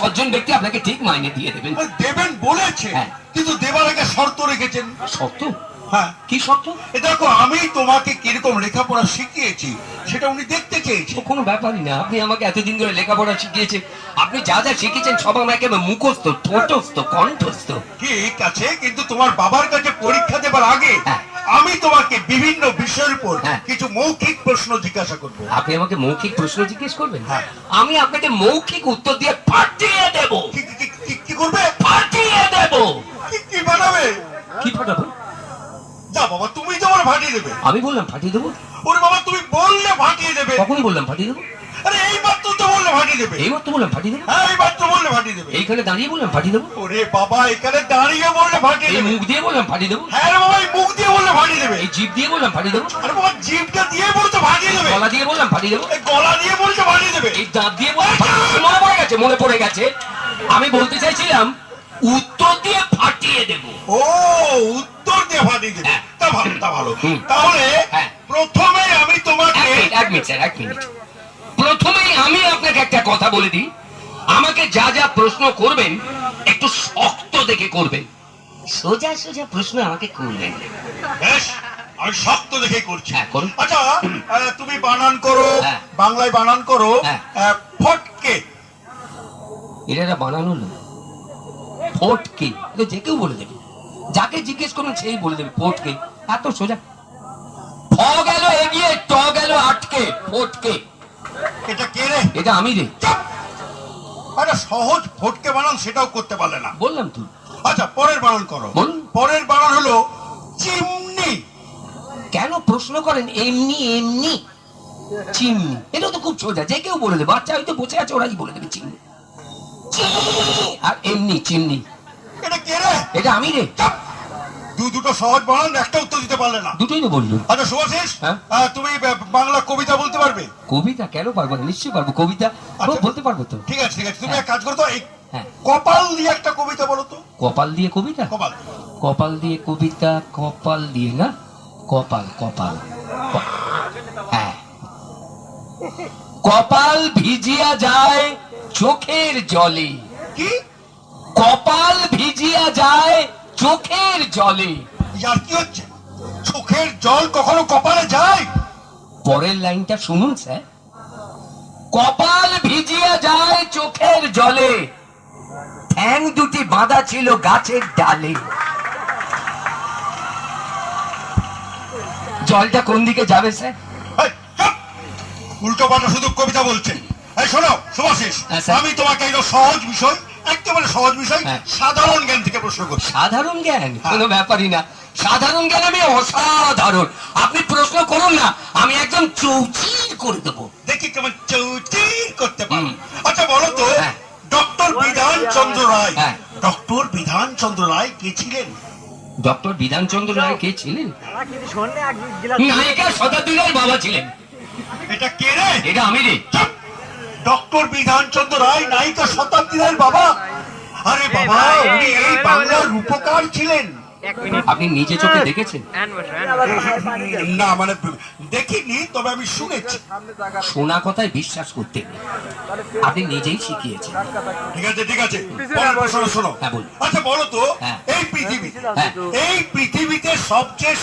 ছজন ব্যক্তি আপনাকে ঠিক মাইনে দিয়ে দেবেন। দেবেন বলেছে হ্যাঁ। কিন্তু দেবার আগে শর্ত রেখেছেন। সত্য হ্যাঁ। কি এ দেখো আমি তোমাকে কীরকম লেখাপড়া শিখিয়েছি সেটা উনি দেখতে চেয়েছে তো কোনো ব্যাপারই না। আপনি আমাকে এতদিন ধরে লেখাপড়া শিখিয়েছেন। আপনি যা যা শিখেছেন সব আমার একেবারে মুখস্থ ঠোঁটস্থ কণ্ঠস্থ। ঠিক আছে কিন্তু তোমার বাবার কাছে পরীক্ষা দেবার আগে হ্যাঁ। আমি তোমাকে বিভিন্ন বিষয়ের উপর হ্যাঁ। কিছু মৌখিক প্রশ্ন জিজ্ঞাসা করব। আপনি আমাকে মৌখিক প্রশ্ন জিজ্ঞেস করবেন? হ্যাঁ। আমি আপনাকে মৌখিক উত্তর দিয়ে ফাটিয়ে দেব। কি করবে? ফাটিয়ে দেব। কি কি বানাবে? কি ফাটাবো? যা বাবা তুমি তো আমার ফাটিয়ে দেবে। আমি বললাম ফাটিয়ে দেবো? ওরে বাবা তুমি বললে ফাটিয়ে দেবে। কখনই বললাম ফাটিয়ে দেবো? আরে এই মাত্র তো দেবে। এই বললাম ফাটিয়ে দেবো। হ্যাঁ এই বললে ফাটিয়ে দেবে। এইখানে দাঁড়িয়ে বললাম ফাটিয়ে দেবো। ওরে বাবা এখানে দাঁড়িয়ে বললে ফাটিয়ে দেবে। মুখ দিয়ে বললাম ফাটিয়ে দেবো। হ্যাঁ বাবা মুখ দিয়ে বললে ফাটিয়ে দেবে। এই জিভ দিয়ে বললাম ফাটিয়ে দেবো। আরে বাবা জিভটা দিয়ে বলতে ফাটিয়ে দেবে। গলা দিয়ে বললাম ফাটিয়ে দেবো। গলা দিয়ে বলতে ফাটিয়ে দেবে। এই দাঁত দিয়ে বললাম মনে পড়ে গেছে মনে পড়ে গেছে। আমি বলতে চাইছিলাম উত্তর দিয়ে ফাটিয়ে দেব। ও উত্তর দিয়ে ফাটিয়ে দেবে। হ্যাঁ। তা ভালো তা ভালো। তাহলে। প্রথমে আমি এক তোমাকে মিনিট এক মিনিট এক মিনিট। আপনাকে একটা কথা বলে দিই। আমাকে যা যা প্রশ্ন করবেন একটু শক্ত দেখে করবেন। সোজা সোজা প্রশ্ন আমাকে করবেন। বেশ আমি শক্ত দেখে করছি। হ্যাঁ, আচ্ছা তুমি বানান করো হ্যাঁ। বাংলায় বানান করো হ্যাঁ। ফটকে। এটা বানানো না। ফোটকে। এটা যে কেউ বলে দেবে। যাকে জিজ্ঞেস করুন সেই বলে দেবে ফোটকে। এত সোজা। ফ গেল এগিয়ে ট গেল আটকে ফোটকে। এটা কে রে? এটা আমি রে। আরে সহজ ফটকে বানান সেটাও করতে পারলে না। বললাম তো। আচ্ছা পরের বানান করো। পরের বানান হলো চিমনি। কেন প্রশ্ন করেন এমনি এমনি? চিমনি। এটা তো খুব সোজা যে কেউ বলে দেবে। বাচ্চা হয়তো বসে আছে ওরাই বলে দেবে চিমনি। চিমনি। আর এমনি চিমনি। এটা কে রে? এটা আমি রে! দু দুটো সহজ বানান একটা উত্তর দিতে পারলে না। দুটোই তো বলল আচ্ছা শুভাশিস হ্যাঁ? তুমি বাংলা কবিতা বলতে পারবে? কবিতা কেন পারব না? নিশ্চয়ই পারব। কবিতা আচ্ছা। বলতে পারব তো। ঠিক আছে ঠিক আছে। তুমি হ্যাঁ। এক কাজ করো তো এই হ্যাঁ। কপাল দিয়ে একটা কবিতা বলো তো। কপাল দিয়ে কবিতা? কপাল। কপাল দিয়ে কবিতা কপাল দিয়ে না? কপাল কপাল। হ্যাঁ। কপাল ভিজিয়া যায় চোখের জলে। কি? কপাল ভিজিয়া যায় চোখের জলে। ইয়ার কি হচ্ছে? চোখের জল কখনো কপালে যায়? পরের লাইনটা শুনুন স্যার। কপাল ভিজিয়া যায় চোখের জলে। ঠ্যাং দুটি বাঁধা ছিল গাছের ডালে। জলটা কোন দিকে যাবে স্যার? এই, উল্টো পাল্টা শুধু কবিতা বলছে। এই শোনো শুভাশিস হ্যাঁ, আমি তোমাকে একটা সহজ বিষয় একেবারে সহজ বিষয় হ্যাঁ। সাধারণ জ্ঞান থেকে প্রশ্ন করছি। সাধারণ জ্ঞান? কোনো ব্যাপারই না। সাধারণ জ্ঞান আমি অসাধারণ। আপনি প্রশ্ন করুন না আমি একদম চৌচির করে দেবো। দেখি কেমন চৌচির করতে পারো। আচ্ছা বলো তো হ্যাঁ। ডক্টর বিধান চন্দ্র রায় হ্যাঁ। ডক্টর বিধান চন্দ্র রায় কে ছিলেন? ডক্টর বিধানচন্দ্র রায় কে ছিলেন? নায়িকা শতাব্দী রায় বাবা ছিলেন। এটা কে রে? এটা আমি রে। চুপ! ডক্টর বিধান চন্দ্র রায় নায়িকা শতাব্দী রায়ের বাবা। আরে বাবা উনি এই বাংলার রূপকার ছিলেন। আপনি নিজে চোখে দেখেছেন? না মানে দেখিনি তবে আমি শুনেছি। শোনা কথায় বিশ্বাস করতে আপনি নিজেই শিখিয়েছেন। ঠিক আছে ঠিক আছে। শোনো। হ্যাঁ, বলুন। আচ্ছা বলো তো হ্যাঁ। এই পৃথিবী হ্যাঁ। এই পৃথিবীতে সবচেয়ে